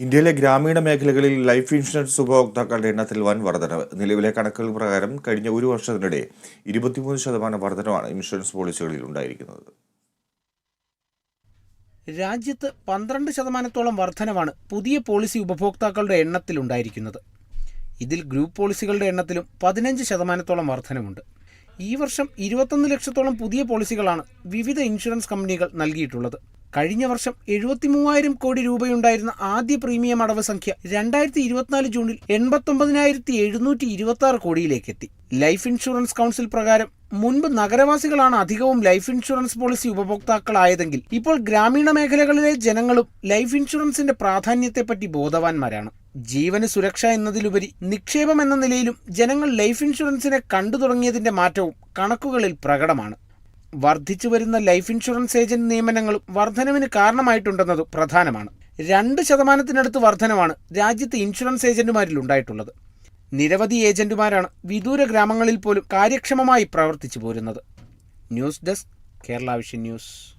ഇന്ത്യയിലെ ഗ്രാമീണ മേഖലകളിൽ ലൈഫ് ഇൻഷുറൻസ് ഉപഭോക്താക്കളുടെ എണ്ണത്തിൽ വൻ വർധനവ്. നിലവിലെ കണക്കുകൾ പ്രകാരം കഴിഞ്ഞ ഒരു വർഷത്തിനിടെ ഇരുപത്തിമൂന്ന് ശതമാനം വർധനമാണ് ഇൻഷുറൻസ് പോളിസികളിൽ ഉണ്ടായിരിക്കുന്നത്. രാജ്യത്ത് പന്ത്രണ്ട് ശതമാനത്തോളം വർധനവാണ് പുതിയ പോളിസി ഉപഭോക്താക്കളുടെ എണ്ണത്തിൽ ഉണ്ടായിരിക്കുന്നത്. ഇതിൽ ഗ്രൂപ്പ് പോളിസികളുടെ എണ്ണത്തിലും പതിനഞ്ച് ശതമാനത്തോളം വർധനമുണ്ട് ഈ വർഷം ഇരുപത്തൊന്ന് ലക്ഷത്തോളം പുതിയ പോളിസികളാണ് വിവിധ ഇൻഷുറൻസ് കമ്പനികൾ നൽകിയിട്ടുള്ളത്. കഴിഞ്ഞ വർഷം എഴുപത്തി മൂവായിരം കോടി രൂപയുണ്ടായിരുന്ന ആദ്യ പ്രീമിയം അടവ് സംഖ്യ രണ്ടായിരത്തി ഇരുപത്തിനാല് ജൂണിൽ എൺപത്തൊമ്പതിനായിരത്തി എഴുന്നൂറ്റി ഇരുപത്തി ആറ് കോടിയിലേക്ക് എത്തി ലൈഫ് ഇൻഷുറൻസ് കൗൺസിൽ പ്രകാരം മുൻപ് നഗരവാസികളാണ് അധികവും ലൈഫ് ഇൻഷുറൻസ് പോളിസി ഉപഭോക്താക്കളായതെങ്കിൽ ഇപ്പോൾ ഗ്രാമീണ മേഖലകളിലെ ജനങ്ങളും ലൈഫ് ഇൻഷുറൻസിന്റെ പ്രാധാന്യത്തെപ്പറ്റി ബോധവാന്മാരാണ്. ജീവന് സുരക്ഷ എന്നതിലുപരി നിക്ഷേപം എന്ന നിലയിലും ജനങ്ങൾ ലൈഫ് ഇൻഷുറൻസിനെ കണ്ടു തുടങ്ങിയതിന്റെ മാറ്റവും കണക്കുകളിൽ പ്രകടമാണ്. വർദ്ധിച്ചു വരുന്ന ലൈഫ് ഇൻഷുറൻസ് ഏജന്റ് നിയമനങ്ങളും വർധനവിന് കാരണമായിട്ടുണ്ടെന്നത് പ്രധാനമാണ്. രണ്ട് ശതമാനത്തിനടുത്ത് വർധനമാണ് രാജ്യത്തെ ഇൻഷുറൻസ് ഏജന്റുമാരിൽ ഉണ്ടായിട്ടുള്ളത് നിരവധി ഏജന്റുമാരാണ് വിദൂര ഗ്രാമങ്ങളിൽ പോലും കാര്യക്ഷമമായി പ്രവർത്തിച്ചു പോരുന്നത് news desk Kerala vision news.